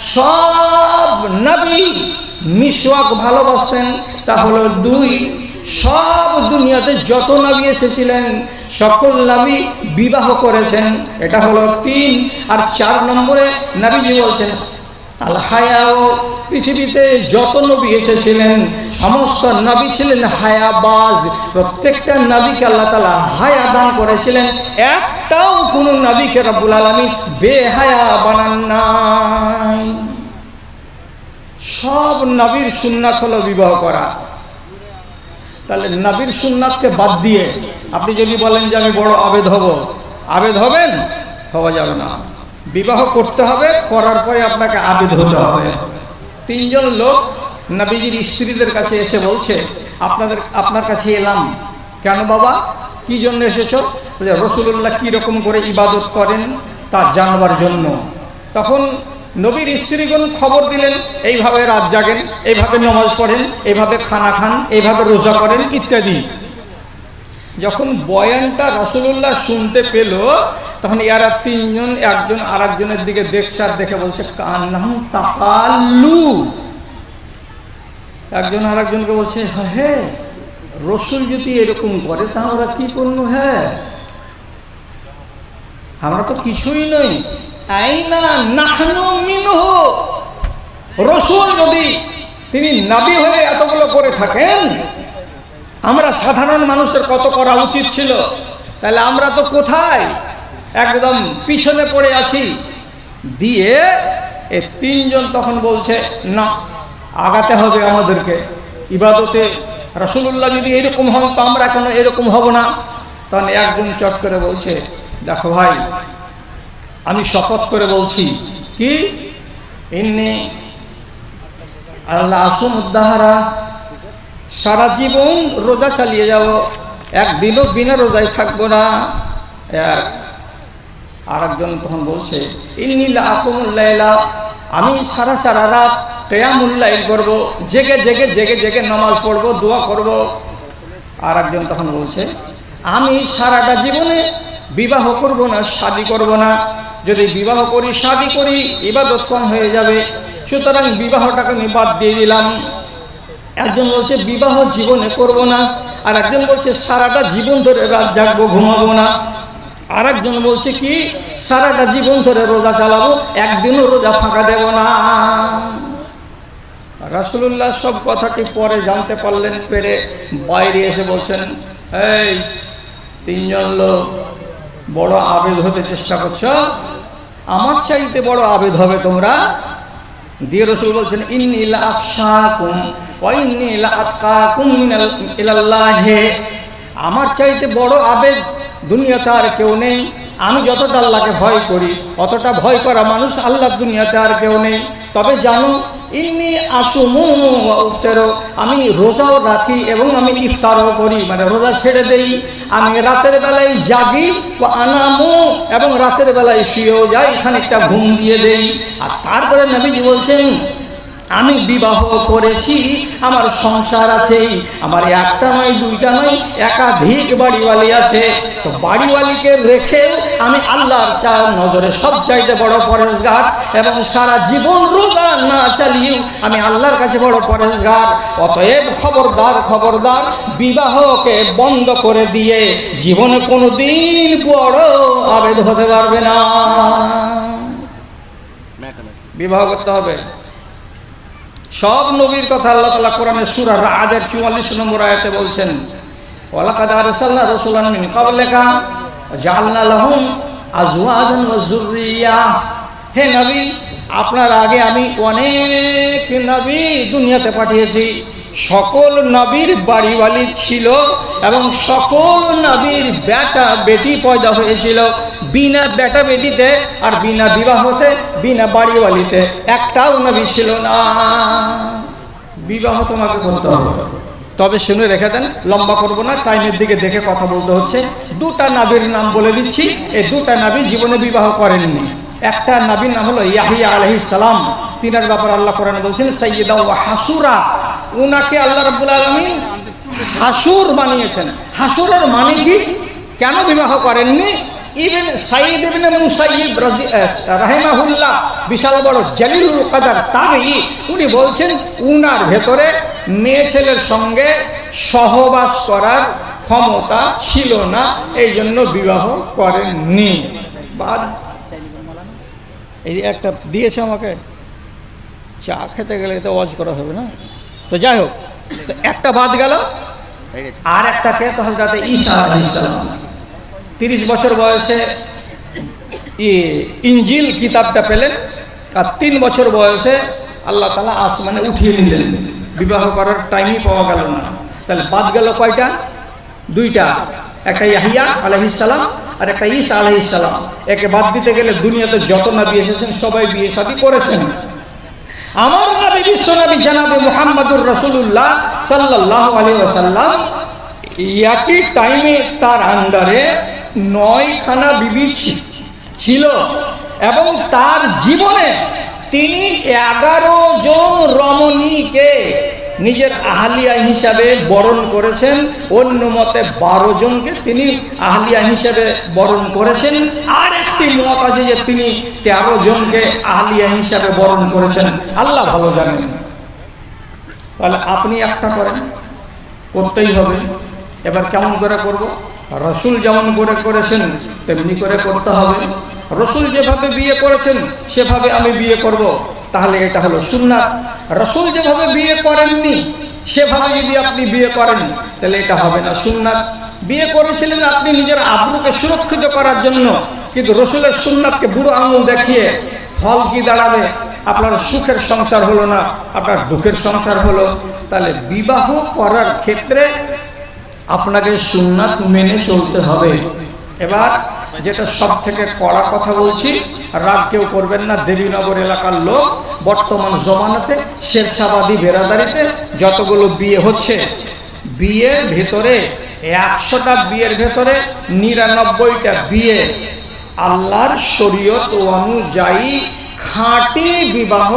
সব নবী মিশওয়াক ভালোবাসতেন, তা হলো দুই, সব দুনিয়াতে যত নবী এসেছিলেন, সকল নবী বিবাহ করেছেন, এটা হলো তিন, আর চার নম্বরে নবীজি বলছেন আল পৃথিবীতে যত নবী এসেছিলেন, সমস্ত নবী ছিলেন হায়াবাজ। প্রত্যেকটা নবীকে আল্লাহ তালা হায়া দান করেছিলেন। একটাও কোনো নবীকে রব্বুল আলমী বেহায়া বানান নাই। সব নবীর সুন্নাত হলো বিবাহ করা। তাহলে নবীর সুন্নাতকে বাদ দিয়ে আপনি যদি বলেন যে আমি বড় আবেদ হব, আবেদ হবেন? হওয়া যাবে না। বিবাহ করতে হবে, করার পরে আপনাকে আবেদ হতে হবে। তিনজন লোক নবীজির স্ত্রীদের কাছে এসে বলছে, আপনাদের, আপনার কাছে এলাম। কেন বাবা? কি জন্য এসেছ? বলে রসুল্লাহ কী রকম করে ইবাদত করেন তা জানবার জন্য। তখন নবীর স্ত্রীগণ খবর দিলেন, এইভাবে রাত জাগেন, এইভাবে নমাজ পড়েন, এইভাবে খানা খান, এইভাবে রোজা করেন, ইত্যাদি। যখন বয়ানটা রসুল্লাহ শুনতে পেল তখন ইয়ারা তিনজন, একজন আর একজনের দিকে দেখছে আর দেখে বলছে কান্নাম তাকাল্লু। একজন আর একজনকে বলছে হ্যাঁ রসুল যদি এরকম করে, তা আমরা কি করব হ্যাঁ আমরা তো কিছুই নই। রসুল যদি তিনি নাবি হয়ে এতগুলো করে থাকেন, আমরা সাধারণ মানুষের কত করা উচিত ছিল? তাহলে আমরা তো কোথায়? একদম পিছনে পড়ে আছি দিয়ে এ তিনজন তখন বলছে, না, আগাতে হবে আমাদেরকে। ইবাদতে রসুল্লাহ যদি এরকম হন, তো আমরা এখনও এরকম হব না। তখন একজন চট করে বলছে, দেখো ভাই, আমি শপথ করে বলছি, কি? এমনি আল্লাহ আসুন উদ্দাহারা সারা জীবন রোজা চালিয়ে যাব। একদিনও বিনা রোজায় থাকব না। এক আর একজন তখন বলছে আমি সারা সারা রাত কেয়ামুল্লাইল করব জেগে জেগে জেগে জেগে নামাজ পড়ব, দোয়া করব। আর একজন তখন বলছে, আমি সারাটা জীবনে বিবাহ করব না, শাদি করব না। যদি বিবাহ করি, শাদি করি, ইবাদত হয়ে যাবে। সুতরাং বিবাহটাকে আমি বাদ দিয়ে দিলাম। একজন বলছে, বিবাহ জীবনে করব না। আর একজন বলছে, সারাটা জীবন ধরে রাত জাগবো, ঘুমাবো না। আর একজন বলছে কি, সারাটা জীবন ধরে রোজা চালাবো, একদিনও রোজা ফাঁকা দেব না। রাসুলুল্লাহ সব কথাটি পরে জানতে পারলেন, পেরে বাইরে এসে বলছেন, এই তিনজন লোক বড় আবেদ হতে চেষ্টা করছ? আমার চাইতে বড় আবেদ হবে তোমরা? দিয়ে রসুল বলছেন ইন্নিলা আমার চাইতে বড় আবেদ দুনিয়াতে আর কেউ নেই। আমি যতটা আল্লাহকে ভয় করি, অতটা ভয় করা মানুষ আল্লাহ দুনিয়াতে আর কেউ নেই। তবে জানো, ইন্নি আসুমু উফতেরো, আমি রোজাও রাখি এবং আমি ইফতারও করি মানে রোজা ছেড়ে দেই। আমি রাতের বেলায় জাগি ও আনামু এবং রাতের বেলায় শুয়েও যাই, খানিকটা ঘুম দিয়ে দেই। আর তারপরে নবীজি বলছেন আমি বিবাহ করেছি আমার সংসার আছে আমার একটা নয় দুইটা নয় একাধিক বাড়িওয়ালি আছে। তো বাড়িওয়ালিকে রেখে আমি আল্লাহর চা নজরে সব চাইতে বড় পরেশগার এবং সারা জীবন রোজা না চালিয়েও আমি আল্লাহর কাছে বড় পরেশগার অতএব খবরদার খবরদার বিবাহকে বন্ধ করে দিয়ে জীবনে কোনো দিন বড় আবেদ হতে পারবে না। বিবাহ করতে হবে। সব নবীর কথা আল্লাহ তালা কোরআনের সুরা রাদের চুয়াল্লিশ নম্বর আয়াতে বলছেন, ওয়ালাকাদ হে নবী আপনার আগে আমি অনেক নবী দুনিয়াতে পাঠিয়েছি। সকল নবীর বাড়িওয়ালি ছিল এবং সকল নবীর বেটা বেটি পয়দা হয়েছিল। বিনা বেটা বেটিতে আর বিনা বিবাহতে, বিনা বাড়িওয়ালিতে একটাও নবী ছিল না। বিবাহ তোমাকে করতে হবে। তবে শুনে রেখে দেন, লম্বা করব না, টাইমের দিকে দেখে কথা বলতে হচ্ছে। দুটা নাবির নাম বলে দিচ্ছি, এই দুটা নাবি জীবনে বিবাহ করেননি। একটা নাবির নাম হলো ইয়াহিয়া আলহি সালাম। তিনার ব্যাপার আল্লাহ কোরআন বলছেন সৈয়দা হাসুরা। উনাকে আল্লাহ রাব্বুল আলমিন হাসুর বানিয়েছেন। হাসুরের মানে কি? কেন বিবাহ করেননি? ইবেন সাইদ ইবনে মুসাইব রাহিমাহুল্লাহ, বিশাল বড় জালিলুল কাদার তাবি, উনি বলছেন, উনার ভেতরে মেয়ে ছেলের সঙ্গে সহবাস করার ক্ষমতা ছিল না এই জন্য বিবাহ করেননি। বাদ এই যে একটা দিয়েছে আমাকে চা খেতে গেলে তো ওয়াজ করা হবে না? তো যাই হোক তো একটা বাদ গেল আর একটাকে তো হজরত ঈশা আলাইসালাম তিরিশ বছর বয়সে ইঞ্জিল কিতাবটা পেলেন আর তিন বছর বয়সে আল্লাহ তালা আসমানে উঠিয়ে নিলেন। বিবাহ করার টাইমই পাওয়া গেল না। তাহলে বাদ গেল কয়টা? দুইটা। একটা ইয়াহিয়া আলহিসাল্লাম আর একটা ঈসা আলহিসাল্লাম একে বাদ দিতে গেলে দুনিয়াতে যত নবী এসেছেন, সবাই বিয়ে শাদী করেছেন। আমার নবী, বিশ্ব নবী জানাবে মোহাম্মদুর রসুল্লাহ সাল্লাহ আলী ওসাল্লাম একই টাইমে তার আন্ডারে নয়খানা বিবি ছিল। এবং তার জীবনে তিনি এগারো জন রমণীকে নিজের আহলিয়া হিসাবে বরণ করেছেন। অন্য মতে বারো জনকে তিনি আহলিয়া হিসাবে বরণ করেছেন। আর একটি মত আছে যে তিনি তেরো জনকে আহলিয়া হিসাবে বরণ করেছেন। আল্লাহ ভালো জানেন। তাহলে আপনি একটা করেন, করতেই হবে। এবার কেমন করে করব? রসুল যেমন করে করেছেন, তেমনি করে করতে হবে। রসুল যেভাবে বিয়ে করেছেন, সেভাবে আমি বিয়ে করব। তাহলে এটা হলো সুন্নাত। রসুল যেভাবে বিয়ে করেননি, সেভাবে যদি আপনি বিয়ে করেন, তাহলে এটা হবে না সুন্নাত। বিয়ে করেছিলেন আপনি নিজের আব্রুকে সুরক্ষিত করার জন্য, কিন্তু রসুলের সুন্নাতকে বুড়ো আঙুল দেখিয়ে ফল কি দাঁড়াবে? আপনার সুখের সংসার হলো না, আপনার দুঃখের সংসার হলো। তাহলে বিবাহ করার ক্ষেত্রে আপনাকে সুন্নাত মেনে চলতে হবে। এবার যেটা সব থেকে কড়া কথা বলছি রাগ কেউ করবেন না, দেবীনগর এলাকার লোক, বর্তমান জমানাতে শেরশাবাদী বেরাদারিতে যতগুলো বিয়ে হচ্ছে, বিয়ের ভেতরে একশোটা বিয়ের ভেতরে নিরানব্বইটা বিয়ে আল্লাহর শরীয়ত অনুযায়ী খাঁটি বিবাহ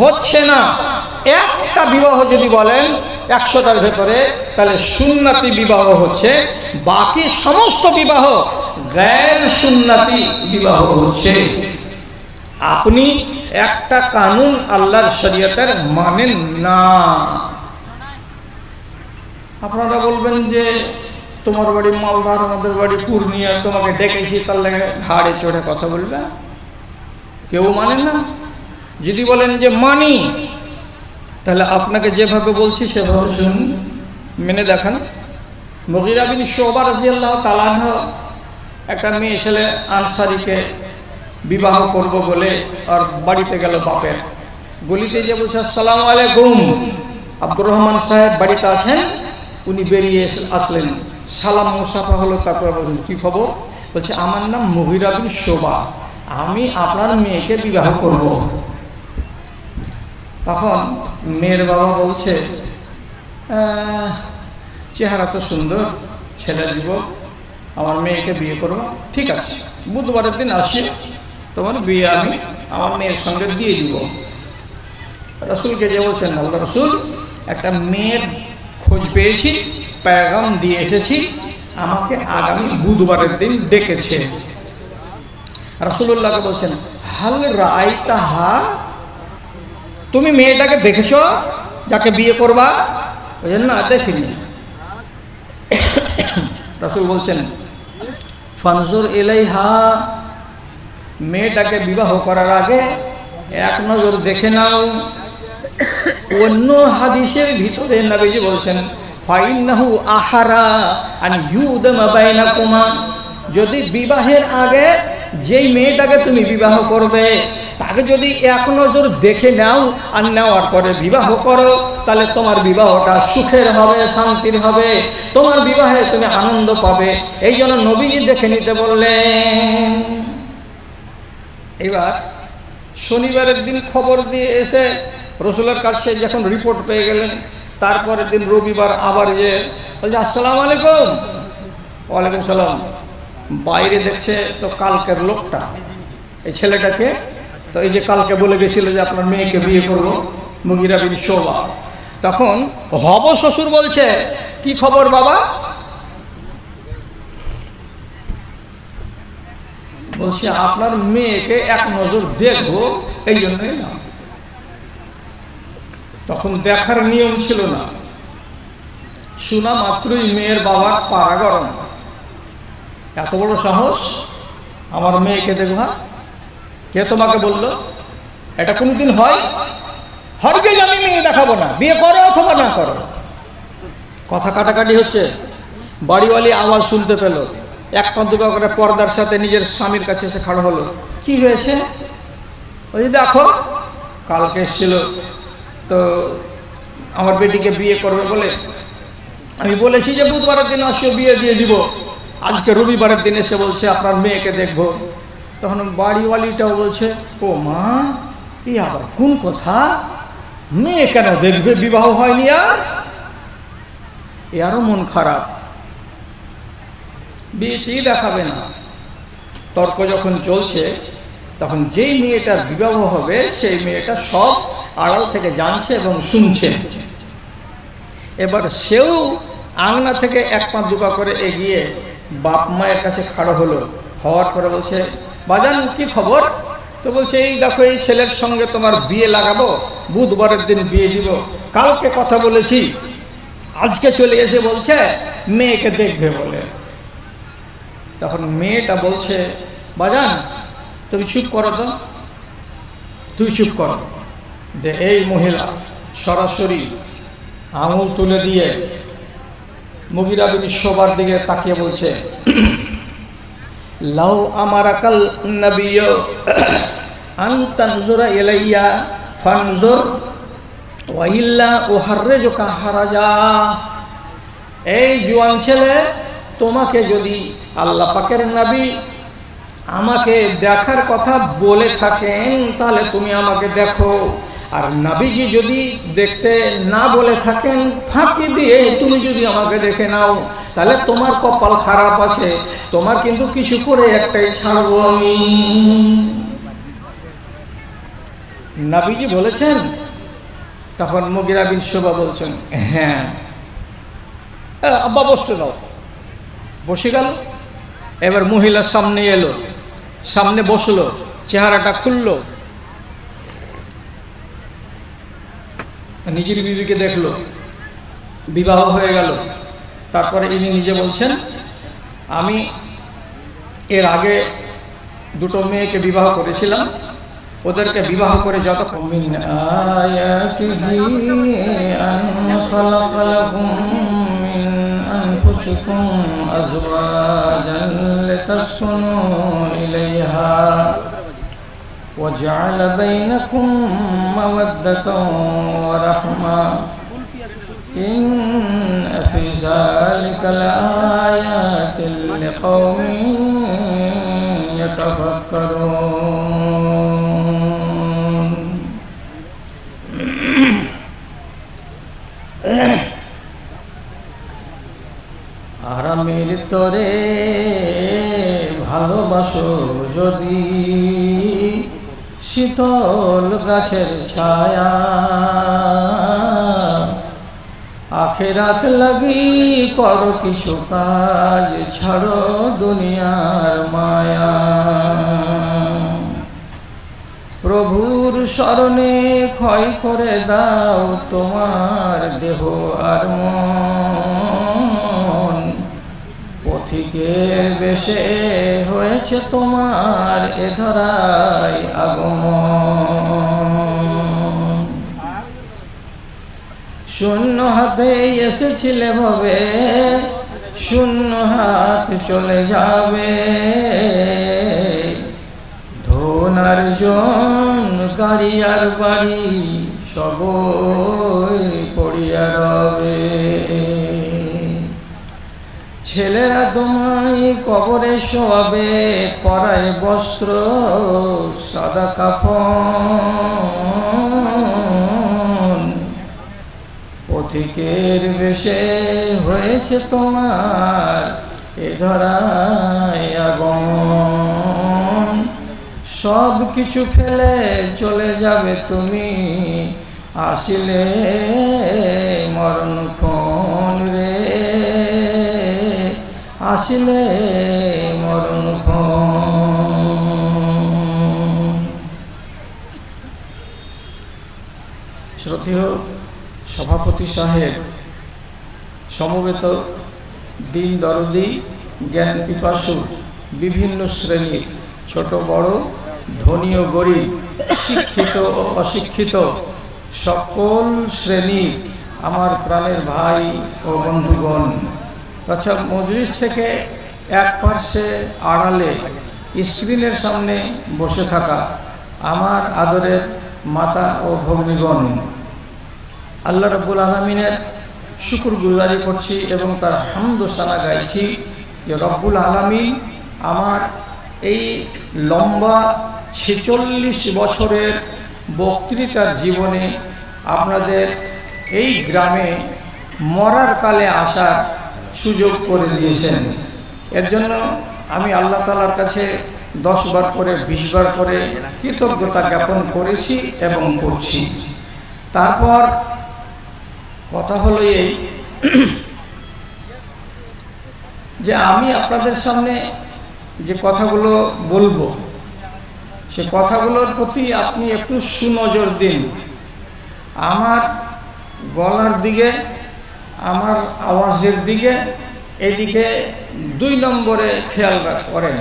হচ্ছে না। একটা বিবাহ যদি বলেন একশোটার ভেতরে, তাহলে সুন্নাতি বিবাহ হচ্ছে, বাকি সমস্ত বিবাহ গ্যার সুন্নাতি বিবাহ হচ্ছে। আপনি একটা কানুন আল্লাহর শরীয়তের মানেন না। আপনারা বলবেন যে, তোমার বাড়ি মালদার, আমাদের বাড়ি পূর্ণিয়া, তোমাকে ডেকেছি তার লেগে ঘাড়ে চড়ে কথা বলবে? কেউ মানেন না। যদি বলেন যে, মানি, তাহলে আপনাকে যেভাবে বলছি সেভাবে শুনুন। মেনে দেখান। মগিরা বিন শোবা রাজিয়াল্লাহ তালাহ একটা মেয়ে ছেলে আনসারিকে বিবাহ করব বলে আর বাড়িতে গেল বাপের। গলিতে যে বলছে আসসালামু আলাইকুম। আব্দুর রহমান সাহেব বাড়িতে আছেন উনি বেরিয়ে আসলেন। সালাম মুসাফা হলো তারপর বলছেন কি খবর? বলছে আমার নাম মহিরা বিন শোভা। আমি আপনার মেয়েকে বিবাহ করব। তখন মেয়ের বাবা বলছে "আহ, চেহারা তো সুন্দর ছেলে যুবক। আমার মেয়েকে বিয়ে করব। ঠিক আছে, বুধবারের দিন আসি, তোমার বিয়ে আমি আমার মেয়ের সঙ্গে দিয়ে দিব। রসুলকে যে বলছেন, আল্লাহ রসুল, একটা মেয়ের খোঁজ পেয়েছি, প্যাগাম দিয়ে এসেছি, আমাকে আগামী বুধবারের দিন ডেকেছে। রসুল্লাহকে বলছেন, হাল রায় তাহা তুমি মেয়েটাকে দেখেছ যাকে বিয়ে করবা? বলছেন, না, দেখিনি। রসুল বলছেন ফানজুর এলাইহা মেয়েটাকে বিবাহ করার আগে এক নজর দেখে নাও। অন্য হাদিসের ভিতরে নবীজি বলছেন ফাইনাহু আহারা আন বাইনা কুমা যদি বিবাহের আগে যেই মেয়েটাকে তুমি বিবাহ করবে, তাকে যদি এক নজর দেখে নাও আর নেওয়ার পরে বিবাহ করো, তাহলে তোমার বিবাহটা সুখের হবে, শান্তির হবে। তোমার বিবাহে তুমি আনন্দ পাবে। এই জন্য নবীজি দেখে নিতে বললেন, এবার শনিবারের দিন খবর দিয়ে এসে রসুলের কাছে যখন রিপোর্ট পেয়ে গেলেন, তারপরের দিন রবিবার আবার যে বলছে, আসসালামু আলাইকুম। ওয়ালাইকুম সালাম। বাইরে দেখছে তো কালকের লোকটা, এই ছেলেটাকে, তো এই যে কালকে বলে গেছিল যে আপনার মেয়েকে বিয়ে করব, মুগিরা বিন শোভা। তখন হব শ্বশুর বলছে, কি খবর বাবা? বলছি, আপনার মেয়েকে এক নজর দেখব, এই জন্যই না। তখন দেখার নিয়ম ছিল না। শোনা মাত্রই মেয়ের বাবার পাড়া গরম। এত বড় সাহস? আমার মেয়েকে দেখবা কে তোমাকে বলল? এটা কোনোদিন হয়? হরকে আমি মেয়ে দেখাবো না। বিয়ে করো অথবা না করো। কথা কাটাকাটি হচ্ছে। বাড়িওয়ালি আওয়াজ শুনতে পেল। এক পা দুপা করে পর্দার সাথে নিজের স্বামীর কাছে এসে খাড়া হলো। কি হয়েছে? ওই দেখো, কালকে এসেছিল। তো আমার বেটিকে বিয়ে করবে বলে আমি বলেছি যে বুধবারের দিন আসিও, বিয়ে দিয়ে দিব। আজকে রবিবারের দিন এসে বলছে, আপনার মেয়েকে দেখব। তখন বাড়িওয়ালিটাও বলছে, ও মা এই আবার কোন কথা? মেয়ে কেন দেখবে? বিবাহ হয়নি আর? এ আরও মন খারাপ। বিয়েটি দেখাবে না। তর্ক যখন চলছে, তখন যেই মেয়েটার বিবাহ হবে, সেই মেয়েটা সব আড়াল থেকে জানছে এবং শুনছে। এবার সেও আংনা থেকে এক পা দুপা করে এগিয়ে বাপ মায়ের কাছে খাড়ো হলো। হওয়ার পরে বলছে, বাজান, কি খবর? তো বলছে, এই দেখো, এই ছেলের সঙ্গে তোমার বিয়ে লাগাবো, বুধবারের দিন বিয়ে দিব। কালকে কথা বলেছি, আজকে চলে এসে বলছে, মেয়েকে দেখবে বলে। তখন মেয়েটা বলছে, বাজান, তুমি চুপ করো তো। তুই চুপ করো। যে এই মহিলা সরাসরি আঙুল তুলে দিয়ে মুগিরা বিন সবার দিকে তাকিয়ে বলছে, লাউ আমার আকাল নবিয় আন্তানজুরা এলাইয়া ফানজুর ওয়াইল্লা ও হার্রে জোকা হারাজা। এই জুয়ান ছেলে, তোমাকে যদি আল্লাহ পাকের নবী আমাকে দেখার কথা বলে থাকেন, তাহলে তুমি আমাকে দেখো। আর নাবিজি যদি দেখতে না বলে থাকেন, ফাঁকি দিয়ে তুমি যদি আমাকে দেখে নাও, তাহলে তোমার কপাল খারাপ আছে, তোমার কিন্তু কিছু করে একটাই ছাড়বো আমি। নাবিজি বলেছেন, তখন মুগিরা বিন শোভা বলছেন হ্যাঁ। আব্বা, বসতে দাও। বসে গেল। এবার মহিলার সামনে এলো, সামনে বসল, চেহারাটা খুললো নিজের বিবিকে দেখল, বিবাহ হয়ে গেল। তারপরে ইনি নিজে বলছেন, আমি এর আগে দুটো মেয়েকে বিবাহ করেছিলাম, ওদেরকে বিবাহ করে যত আয়াতিহি আন وجعل بينكم مودة ورحمة إن في ذلك لآيات لقوم يتفكرون আরামের তরে ভালোবাসো যদি শীতল গাছের ছায়া। আখেরাত লাগি করো কিছু কাজ, ছাড়ো দুনিয়ার মায়া। প্রভুর স্মরণে ক্ষয় করে দাও তোমার দেহ আর মন। পথিকের বেশে হয়েছে তোমার এ ধরাই আগমন। শূন্য হাতে এসেছিলে ভাবে, শূন্য হাত চলে যাবে। ধনার জন গাড়ি বাড়ি সবই পড়িয়া রবে। ছেলেরা তোমায় কবরে শোয়াবে, পরায় বস্ত্র, সাদা কাফন। পথিকের বেশে হয়েছে তোমার এ ধরায় আগমন। সব কিছু ফেলে চলে যাবে তুমি, আসিলে মরণক্ষণ। আসিলে মরণ শ্রদ্ধেয় সভাপতি সাহেব, সমবেত দিন দরদি, জ্ঞান পিপাসু, বিভিন্ন শ্রেণির ছোট, বড়, ধনী ও গরিব, শিক্ষিত ও অশিক্ষিত সকল শ্রেণির আমার প্রাণের ভাই ও বন্ধুগণ তাছাড়া মজলিস থেকে এক পার্শ্বে আড়ালে স্ক্রিনের সামনে বসে থাকা আমার আদরের মাতা ও ভগ্নীগণ, আল্লাহ রব্বুল আলমিনের শুকুর গুজারি করছি এবং তার হামদ সানা গাইছি যে রব্বুল আলমিন আমার এই লম্বা ছেচল্লিশ বছরের বক্তৃতার জীবনে আপনাদের এই গ্রামে মরার কালে আসার সুযোগ করে দিয়েছেন। এর জন্য আমি আল্লাহ তালার কাছে দশবার করে বিশবার করে কৃতজ্ঞতা জ্ঞাপন করেছি এবং করছি। তারপর কথা হলো এই যে আমি আপনাদের সামনে যে কথাগুলো বলব, সে কথাগুলোর প্রতি আপনি একটু সুনজর দিন। আমার গলার দিকে আমার আওয়াজের দিকে, এদিকে দুই নম্বরে খেয়াল করেন।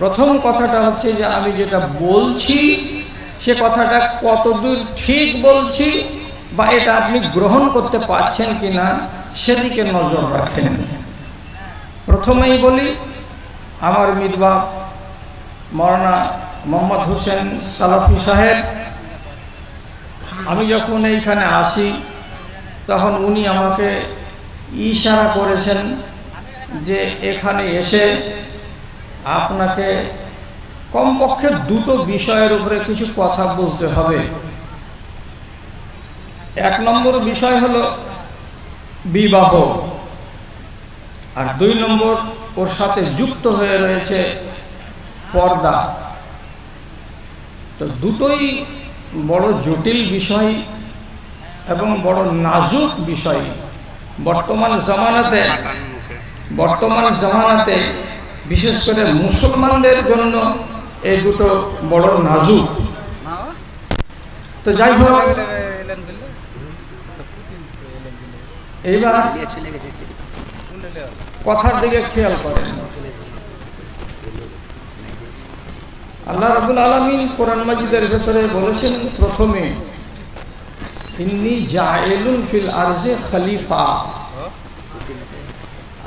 প্রথম কথাটা হচ্ছে যে আমি যেটা বলছি, সে কথাটা কতদূর ঠিক বলছি বা এটা আপনি গ্রহণ করতে পারছেন কি না সেদিকে নজর রাখেন। প্রথমেই বলি, আমার মিরবাব মরানা মোহাম্মদ হোসেন সালাফি সাহেব, আমি যখন এইখানে আসি তখন উনি আমাকে ইশারা করেছেন যে এখানে এসে আপনাকে কমপক্ষে দুটো বিষয়ের উপরে কিছু কথা বলতে হবে। এক নম্বর বিষয় হলো বিবাহ। আর দুই নম্বর, ওর সাথে যুক্ত হয়ে রয়েছে পর্দা। তো দুটোই বড় জটিল বিষয়। এবং বড় নাজুক বিষয়। বর্তমান জামানাতে বর্তমান জামানাতে বিশেষ করে মুসলমানদের জন্য এই দুটো বড় নাজুক। তো যাই হোক, এইবার কথার দিকে খেয়াল করেন। আল্লাহ রাবুল আলমিন কোরআন মাজিদের ভেতরে বলেছেন প্রথমে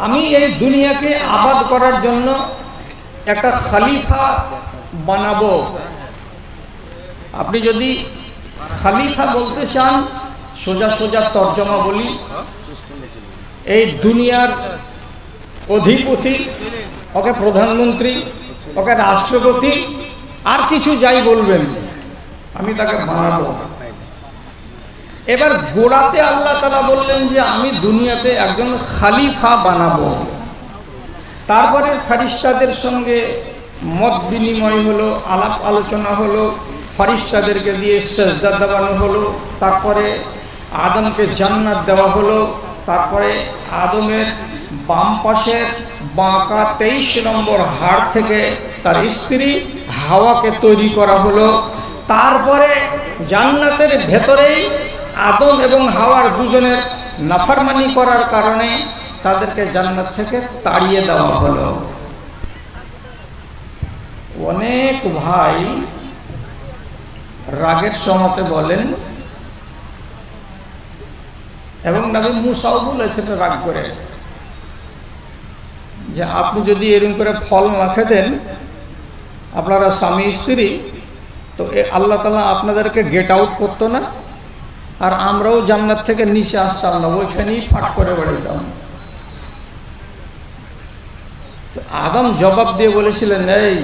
আমি এই দুনিয়াকে আবাদ করার জন্য একটা খালিফা বানাবো। আপনি যদি খালিফা বলতে চান, সোজা সোজা তর্জমা বলি। এই দুনিয়ার অধিপতি, ওকে প্রধানমন্ত্রী, ওকে রাষ্ট্রপতি, আর কিছু যাই বলবেন, আমি তাকে বানাবো। এবার গোড়াতে আল্লাহ তালা বললেন যে আমি দুনিয়াতে একজন খালিফা বানাবো। তারপরে ফারিস্তাদের সঙ্গে মত বিনিময় হলো, আলাপ আলোচনা হলো ফারিস্তাদেরকে দিয়ে সেজদা দেওয়ানো হলো, তারপরে আদমকে জান্নাত দেওয়া হলো, তারপরে আদমের বাম পাশের বাঁকা তেইশ নম্বর হাড় থেকে তার স্ত্রী হাওয়াকে তৈরি করা হলো। তারপরে জান্নাতের ভেতরেই আদম এবং হাওয়ার দুজনের নাফারমানি করার কারণে তাদেরকে জান্নাত থেকে তাড়িয়ে দেওয়া হলো। অনেক ভাই রাগের সমতে বলেন, এবং নবী মুসাও বলেছেন রাগ করে, যে আপনি যদি এরকম করে ফল না খেতেন, আপনারা স্বামী স্ত্রী, তো আল্লাহ তালা আপনাদেরকে গেট আউট করতো না? আর আমরাও জান্নাত থেকে নিচে আসতাম না, ওইখানেই ফাট করে বেড়াইতাম। আদম জবাব দিয়ে বলেছিলেন, এই,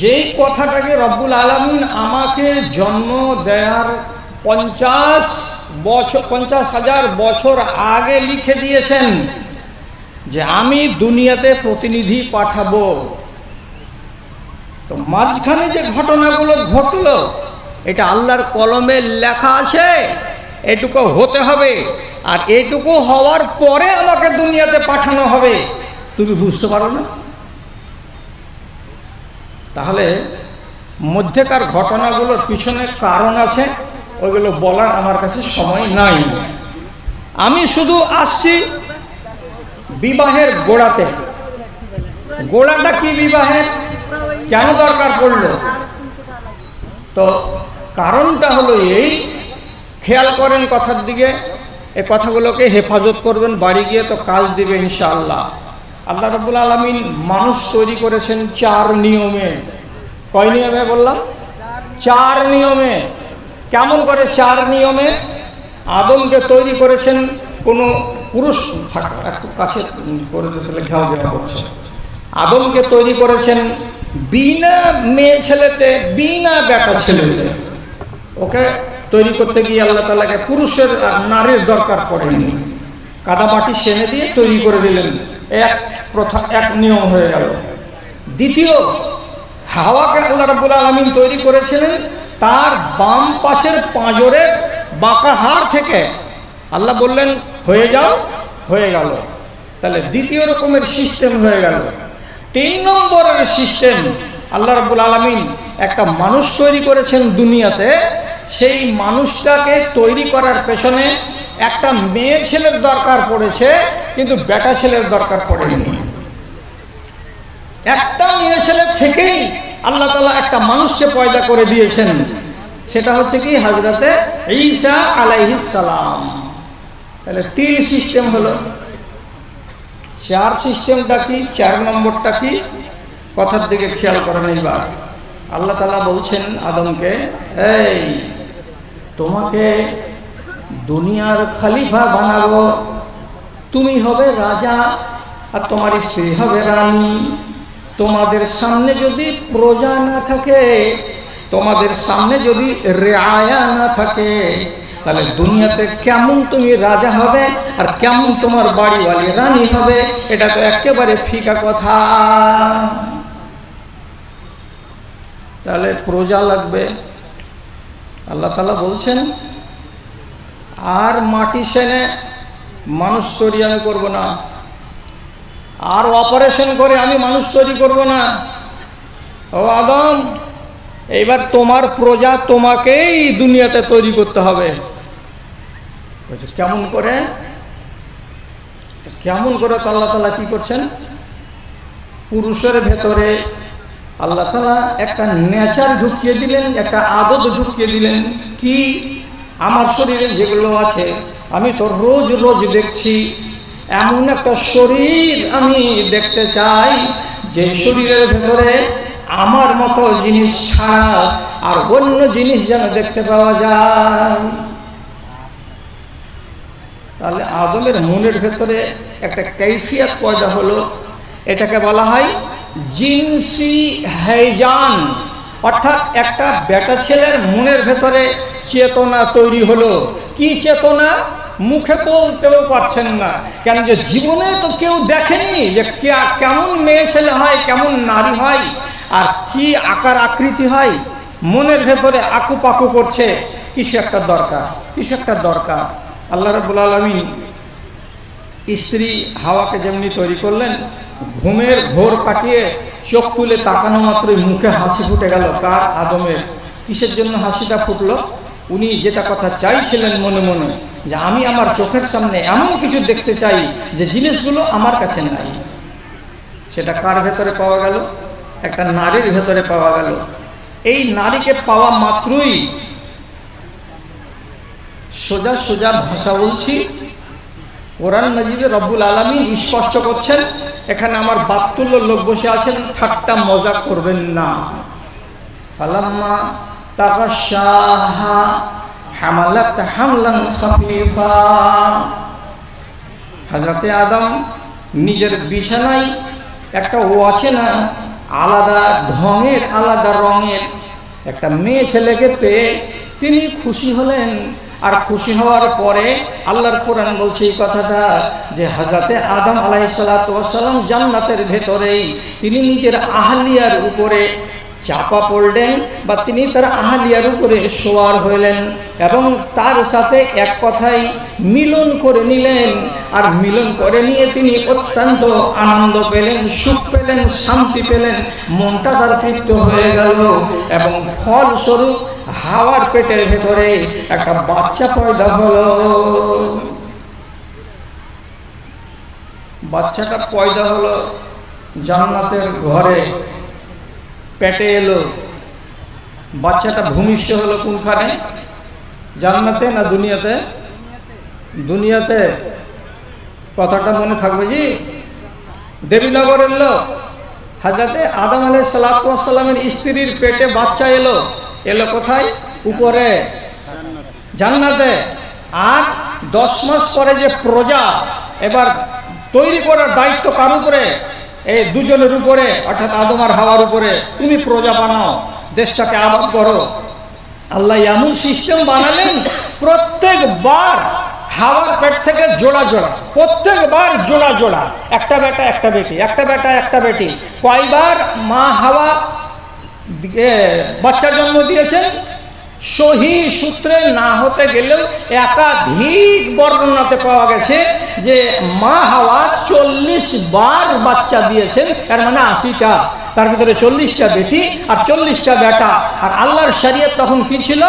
যেই কথাটাকে রব্বুল আলমিন আমাকে জন্ম দেয়ার পঞ্চাশ বছর পঞ্চাশ হাজার বছর আগে লিখে দিয়েছেন যে আমি দুনিয়াতে প্রতিনিধি পাঠাবো। তো মাঝখানে যে ঘটনাগুলো ঘটলো এটা আল্লাহর কলমে লেখা আছে, এটুকু হতে হবে। আর এটুকু হওয়ার পরে আমাকে দুনিয়াতে পাঠানো হবে। তুমি বুঝতে পারো না? তাহলে মধ্যেকার ঘটনাগুলোর পিছনে কারণ আছে, ওইগুলো বলার আমার কাছে সময় নাই। আমি শুধু আসছি বিবাহের গোড়াতে। গোড়াটা কি বিবাহের? কেন দরকার পড়ল? তো কারণটা হলো এই, খেয়াল করেন কথার দিকে, এ কথাগুলোকে হেফাজত করবেন, বাড়ি গিয়ে তো কাজ দিবে ইনশাআল্লাহ। আল্লাহ রবুল আলমিন মানুষ তৈরি করেছেন চার নিয়মে। কয় নিয়মে বললাম? চার নিয়মে। কেমন করে চার নিয়মে? আদমকে তৈরি করেছেন কোনো পুরুষ একটু কাছে করে দিতে ঘেউ ঘেউ করছে। আদমকে তৈরি করেছেন বিনা মেয়ে ছেলেতে, বিনা বেটা ছেলেতে। ওকে তৈরি করতে গিয়ে আল্লাহ তালাকে পুরুষের আর নারীর দরকার পড়েনি। কাদামাটি সেনে দিয়ে তৈরি করে দিলেন। এক প্রথা, এক নিয়ম হয়ে গেল। দ্বিতীয়, হাওয়াকে আল্লাহ রাবুল আলমিন তৈরি করেছিলেন তার বাম পাশের পাঁজরের বাঁকা হাড় থেকে। আল্লাহ বললেন, হয়ে যাও, হয়ে গেল। তাহলে দ্বিতীয় রকমের সিস্টেম হয়ে গেল। তিন নম্বরের সিস্টেম আল্লাহ রাবুল আলমিন একটা মানুষ তৈরি করেছেন দুনিয়াতে। সেই মানুষটাকে তৈরি করার পেছনে একটা মেয়ে ছেলের দরকার পড়েছে, কিন্তু বেটা ছেলের দরকার পড়েনি। একটা মেয়ে ছেলে থেকেই আল্লাহ তালা একটা মানুষকে পয়দা করে দিয়েছেন। সেটা হচ্ছে কি? হাজরাতে ঈসা সালাম। তাহলে তিন সিস্টেম হলো। চার সিস্টেমটা কি? চার নম্বরটা কি? কথার দিকে খেয়াল করেন এইবার আল্লাহ তালা বলছেন আদমকে, এই, তোমাকে দুনিয়ার খালিফা বানাবো। তুমি হবে রাজা আর তোমার স্ত্রী হবে রানী। তোমাদের সামনে যদি প্রজা না থাকে, তোমাদের সামনে যদি রেআয়া না থাকে, তাহলে দুনিয়াতে কেমন তুমি রাজা হবে আর কেমন তোমার বাড়িওয়ালি রানী হবে, এটা তো একেবারে ফিকা কথা। তাহলে প্রজা লাগবে। আল্লাহ তালা বলছেন, আর মাটি সেনে মানুষ তৈরি আমি করব না। আর অপারেশন করে আমি মানুষ তৈরি করব না। ও আদম, এইবার তোমার প্রজা তোমাকেই দুনিয়াতে তৈরি করতে হবে। বলছে, কেমন করে? কেমন করে আল্লাহ তালা কি করছেন? পুরুষের ভেতরে আল্লাহ তালা একটা নেচার ঢুকিয়ে দিলেন, একটা আদত ঢুকিয়ে দিলেন। কি? আমার শরীরে যেগুলো আছে, আমি তো রোজ রোজ দেখছি। এমন একটা শরীর আমি দেখতে চাই, যে শরীরের ভেতরে আমার মতো জিনিস ছাড়া আর অন্য জিনিস যেন দেখতে পাওয়া যায়। তাহলে আদমের মনের ভেতরে একটা কৈফিয়ত পয়দা হলো। এটাকে বলা হয় জিনসি হেজান অর্থাৎ একটা বেটা ছেলের মনের ভেতরে চেতনা তৈরি হলো। কি চেতনা? মুখে বলতেও পারছেন না। কেন যে জীবনে তো কেউ দেখেনি যে কেমন মেয়ে ছেলে হয়, কেমন নারী হয়, আর কি আকার আকৃতি হয়। মনের ভেতরে আকু পাকু করছে। কিছু একটা দরকার, কিছু একটা দরকার। আল্লাহ রবুল আলমী স্ত্রী হাওয়াকে যেমনি তৈরি করলেন, ঘুমের ঘোর কাটিয়ে চোখ তুলে তাকানো মাত্রই মুখে হাসি ফুটে গেল, কার আদমের? কিসের জন্য হাসিটা ফুটলো? উনি যেটা কথা চাইছিলেন মনে মনে, যে আমি আমার চোখের সামনে এমন কিছু দেখতে চাই যে জিনিসগুলো আমার কাছে নাই। সেটা কার ভেতরে পাওয়া গেল? একটা নারীর ভেতরে পাওয়া গেল। এই নারীকে পাওয়া মাত্রই সোজা সোজা ভাষা বলছি কোরআন মজিদে রব্বুল আলমিন স্পষ্ট করছেন, এখানে আমার বাপতুল্য লোক বসে আছেন, ঠাট্টা মজা করবেন না। ফালাম্মা তাগাশাহা হামালাত হামলান খাফিফা। আদম নিজের বিছানায় একটা ওয়াসেনা আলাদা ঢঙের, আলাদা রঙের একটা মেয়ে ছেলেকে পেয়ে তিনি খুশি হলেন। আর খুশি হওয়ার পরে আল্লাহর কোরআন বলছে এই কথাটা যে হাজরাতে আদম আলাহিসাল্লাম জান্নাতের ভেতরেই তিনি নিজের আহালিয়ার উপরে চাপা পড়লেন বা তিনি তার আহালিয়ার উপরে সোয়ার হইলেন এবং তার সাথে এক কথাই মিলন করে নিলেন। আর মিলন করে নিয়ে তিনি অত্যন্ত আনন্দ পেলেন, সুখ পেলেন, শান্তি পেলেন, মনটা তার তৃপ্ত হয়ে গেল এবং ফলস্বরূপ হাওয়ার পেটের ভেতরে একটা বাচ্চা পয়দা হলো। বাচ্চাটা পয়দা হলো জান্নাতের ঘরে পেটে এলো। বাচ্চাটা ভূমিষ্ঠ হলো কোনখানে? জান্নাতে না দুনিয়াতে? দুনিয়াতে। কথাটা মনে থাকবে জি? দেবীনগরের লোক। হাজরাতে আদম আলাই সালাতামের স্ত্রীর পেটে বাচ্চা এলো। এলো কোথায়? উপরে। জান্নাতে। আর দশ মাস পরে যে প্রজা এবার তৈরি করার দায়িত্ব কার উপরে? এই দুজনের উপরে, অর্থাৎ আদমার হাওয়ার উপরে, তুমি প্রজা বানাও, দেশটাকে আবাদ করো। আল্লাহ এমন সিস্টেম বানালেন প্রত্যেকবার হাওয়ার পেট থেকে জোড়া জোড়া প্রত্যেকবার জোড়া জোড়া, একটা বেটা, একটা বেটি, একটা বেটা, একটা বেটি। কয়বার মা হাওয়া বাচ্চা জন্ম দিয়েছেন? সহি সূত্রে না হতে গেলেও একাধিক বর্ণনাতে পাওয়া গেছে যে মা হাওয়া চল্লিশ বার বাচ্চা দিয়েছেন, এর মানে আশিটা, তার ভিতরে চল্লিশটা বেটি আর চল্লিশটা বেটা। আর আল্লাহর শরীয়ত তখন কি ছিল?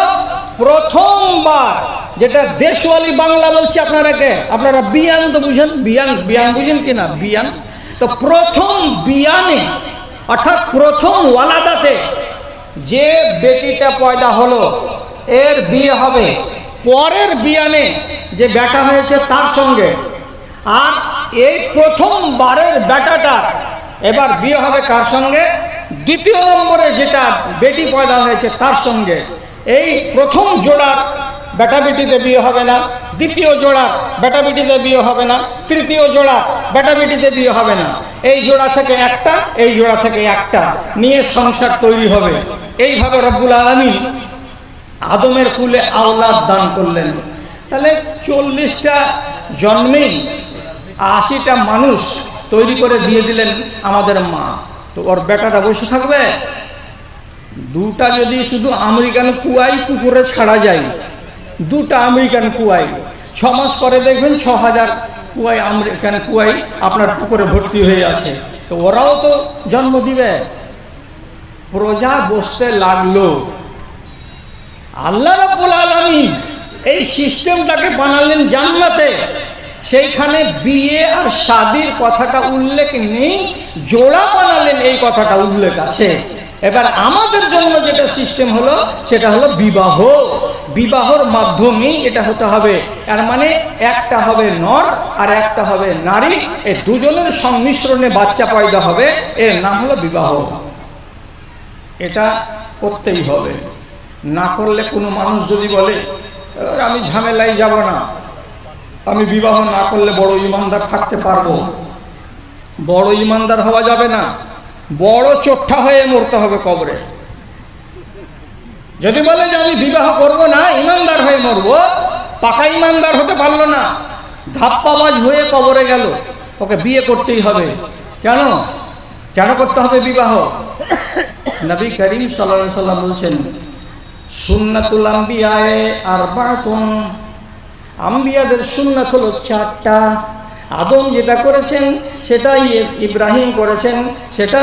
প্রথমবার, যেটা দেশওয়ালি বাংলা বলছি আপনারাকে আপনারা বিয়ান তো বুঝেন? বিয়ান বিয়ান বুঝেন কি না? বিয়ান। তো প্রথম বিয়ানে, অর্থাৎ প্রথম ওয়ালাদাতে যে বেটিটা পয়দা হলো, এর বিয়ে হবে। পরের বিয়ানে যে বেটা হয়েছে তার সঙ্গে। আর এই প্রথমবারের বেটাটা এবার বিয়ে হবে কার সঙ্গে? দ্বিতীয় নম্বরে যেটা বেটি পয়দা হয়েছে তার সঙ্গে। এই প্রথম জোড়ার বেটা বেটিতে বিয়ে হবে না, দ্বিতীয় জোড়ার বেটা বেটিতে বিয়ে হবে না, তৃতীয় জোড়া বেটা বেটিতে বিয়ে হবে না। এই জোড়া থেকে একটা, এই জোড়া থেকে একটা, নিয়ে সংসার তৈরি হবে। এইভাবে রব্বুল আলমী আদমের কুলে আওলাদ দান করলেন। তাহলে চল্লিশটা জন্মেই আশিটা মানুষ তৈরি করে দিয়ে দিলেন আমাদের মা। তো ওর বেটাটা বসে থাকবে? দুটা যদি শুধু আমেরিকান কুয়াই পুকুরে ছাড়া যায় দুটা আমেরিকান কুয়াই। ছ মাস পরে দেখবেন ছ হাজার কুয়াই আমেরিকান কুয়াই আপনার পুকুরে ভর্তি হয়ে আছে। তো ওরাও তো জন্ম দিবে। প্রজা বসতে লাগল। আল্লাহ রাব্বুল আলামিন এই সিস্টেমটাকে বানালেন জান্নাতে। সেইখানে বিয়ে আর শাদির কথাটা উল্লেখ নেই, জোড়া বানালেন এই কথাটা উল্লেখ আছে। এবার আমাদের জন্য যেটা সিস্টেম হলো, সেটা হলো বিবাহ। বিবাহর মাধ্যমেই এটা হতে হবে। এর মানে একটা হবে নর আর একটা হবে নারী। এই দুজনের সংমিশ্রণে বাচ্চা পয়দা হবে। এর নাম হলো বিবাহ। এটা করতেই হবে। না করলে কোনো মানুষ যদি বলে "এর আমি ঝামেলায় যাব না। আমি বিবাহ না করলে বড় ইমানদার থাকতে পারব। বড় ইমানদার হওয়া যাবে না। বড় চোট্টা হয়ে মরতে হবে কবরে। যদি বলে যে আমি বিবাহ করব না, ইমানদার হয়ে মরবো, পাকা ইমানদার হতে পারল না, ধাপ্পাবাজ হয়ে কবরে গেল, ওকে বিয়ে করতেই হবে। কেন? কেন করতে হবে বিবাহ? নবী করিম সাল্লাহ সাল্লাম বলছেন, সুন্নাতুল আম্বিয়ায়ে আর বাতুন আম্বিয়াদের সুন্নাত হলো চারটা আদম যেটা করেছেন, সেটাই ইব্রাহিম করেছেন, সেটা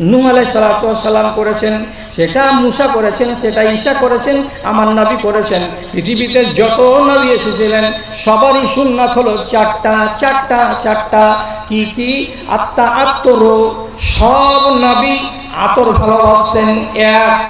নূহ আলাই সালাম করেছেন, সেটা মুসা করেছেন, সেটা ঈশা করেছেন, আমার নবী করেছেন। পৃথিবীতে যত নবী এসেছিলেন, সবারই সুন্নাত হলো চারটা চারটা চারটা। কি কি? আত্মা আত্মর সব নবী আতর ভালোবাসতেন, এক